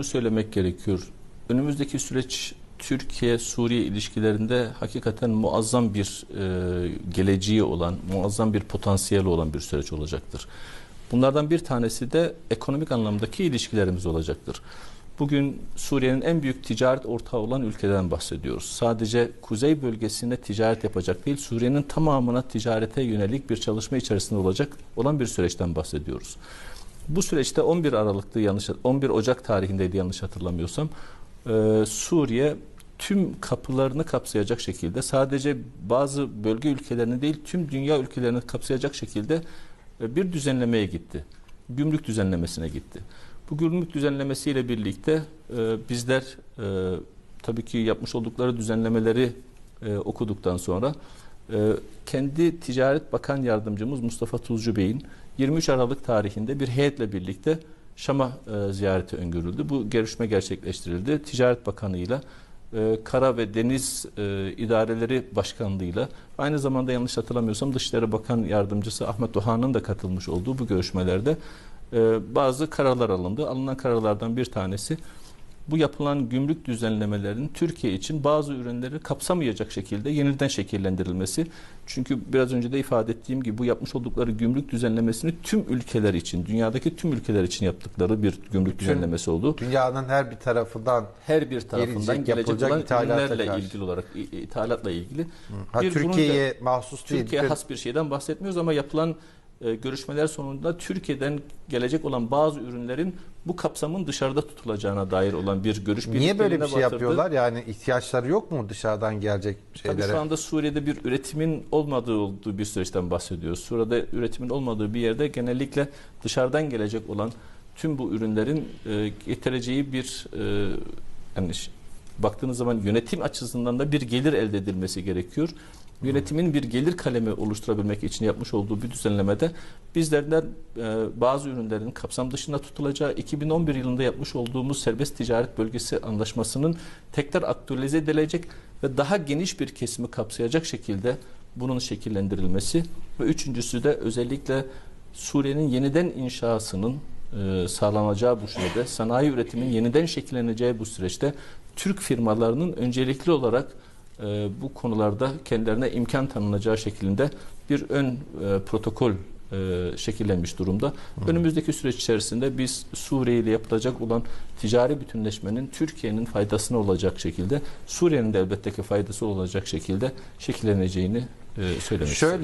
şunu söylemek gerekiyor. Önümüzdeki süreç Türkiye-Suriye ilişkilerinde hakikaten muazzam bir e, geleceği olan, muazzam bir potansiyeli olan bir süreç olacaktır. Bunlardan bir tanesi de ekonomik anlamdaki ilişkilerimiz olacaktır. Bugün Suriye'nin en büyük ticaret ortağı olan ülkeden bahsediyoruz. Sadece kuzey bölgesinde ticaret yapacak değil, Suriye'nin tamamına ticarete yönelik bir çalışma içerisinde olacak olan bir süreçten bahsediyoruz. Bu süreçte 11 Aralık'ta yanlış 11 Ocak tarihindeydi yanlış hatırlamıyorsam. e, Suriye tüm kapılarını kapsayacak şekilde sadece bazı bölge ülkelerini değil tüm dünya ülkelerini kapsayacak şekilde e, bir düzenlemeye gitti. Gümrük düzenlemesine gitti. Bu gümrük düzenlemesiyle birlikte e, bizler e, tabii ki yapmış oldukları düzenlemeleri e, okuduktan sonra kendi Ticaret Bakan Yardımcımız Mustafa Tuzcu Bey'in 23 Aralık tarihinde bir heyetle birlikte Şam'a e, ziyareti öngörüldü. Bu görüşme gerçekleştirildi. Ticaret Bakanı'yla e, Kara ve Deniz e, İdareleri Başkanlığı'yla aynı zamanda yanlış hatırlamıyorsam Dışişleri Bakan Yardımcısı Ahmet Doğan'ın da katılmış olduğu bu görüşmelerde e, bazı kararlar alındı. Alınan kararlardan bir tanesi bu yapılan gümrük düzenlemelerinin Türkiye için bazı ürünleri kapsamayacak şekilde yeniden şekillendirilmesi. Çünkü biraz önce de ifade ettiğim gibi bu yapmış oldukları gümrük düzenlemesini tüm ülkeler için, dünyadaki tüm ülkeler için yaptıkları bir gümrük Bütün düzenlemesi oldu. Dünyanın her bir tarafından Her bir tarafından Gelecek, gelecek, yapılacak olan ürünlerle karşı. ilgili olarak, ithalatla ilgili. ha, Türkiye'ye mahsus değil. Türkiye bütün- has bir şeyden bahsetmiyoruz ama yapılan e, görüşmeler sonunda Türkiye'den gelecek olan bazı ürünlerin bu kapsamın dışarıda tutulacağına dair olan bir görüş Niye böyle bir şey batırdı. yapıyorlar? Yani ihtiyaçları yok mu dışarıdan gelecek Tabii şeylere? şu anda Suriye'de bir üretimin olmadığı olduğu bir süreçten bahsediyoruz. Suriye'de üretimin olmadığı bir yerde genellikle dışarıdan gelecek olan tüm bu ürünlerin e, getireceği bir e, yani baktığınız zaman yönetim açısından da bir gelir elde edilmesi gerekiyor. Yönetimin bir gelir kalemi oluşturabilmek için yapmış olduğu bir düzenlemede bizlerden e, bazı ürünlerin kapsam dışında tutulacağı 2011 yılında yapmış olduğumuz serbest ticaret bölgesi anlaşmasının tekrar aktualize edilecek ve daha geniş bir kesimi kapsayacak şekilde bunun şekillendirilmesi ve üçüncüsü de özellikle Suriye'nin yeniden inşasının e, sağlanacağı bu sürede, sanayi üretimin yeniden şekilleneceği bu süreçte Türk firmalarının öncelikli olarak e, bu konularda kendilerine imkan tanınacağı şeklinde bir ön e, protokol e, şekillenmiş durumda. Önümüzdeki süreç içerisinde biz Suriye ile yapılacak olan ticari bütünleşmenin Türkiye'nin faydasına olacak şekilde, Suriye'nin de elbette ki faydası olacak şekilde şekilleneceğini e, söylemek. Şöyle